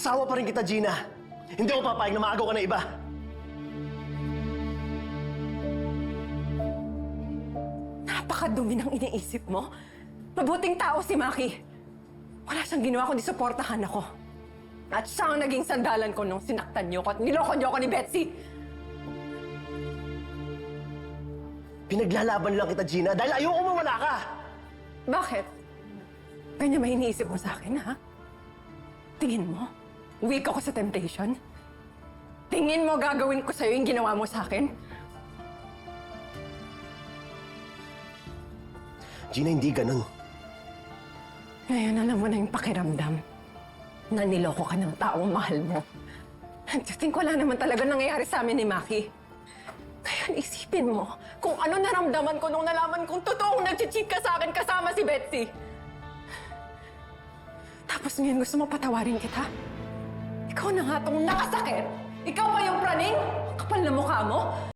Asawa pa rin kita, Gina. Hindi ako papayag na maagaw ka na iba. Napakadumi ng iniisip mo. Mabuting tao si Maki. Wala siyang ginawa kundi suportahan ako. At siya ang naging sandalan ko nung sinaktan niyo ko at niloko niyo ako ni Betsy. Pinaglalaban lang kita, Gina, dahil ayoko mawala ka. Bakit? Ganyan may iniisip mo sa akin, ha? Tingin mo? Weak ako sa temptation? Tingin mo gagawin ko sa'yo yung ginawa mo sa akin? Gina, hindi ganun. Ngayon alam mo na yung pakiramdam na niloko ka ng taong mahal mo. Think wala naman talaga nangyayari sa amin ni Maki. Kaya isipin mo kung ano naramdaman ko nung nalaman kong totoong nag-cheat ka sa akin kasama si Betsy. Tapos ngayon gusto mo patawarin kita? Ikaw na nga tong nakasakit! Ikaw pa yung praning? Kapal na mukha mo?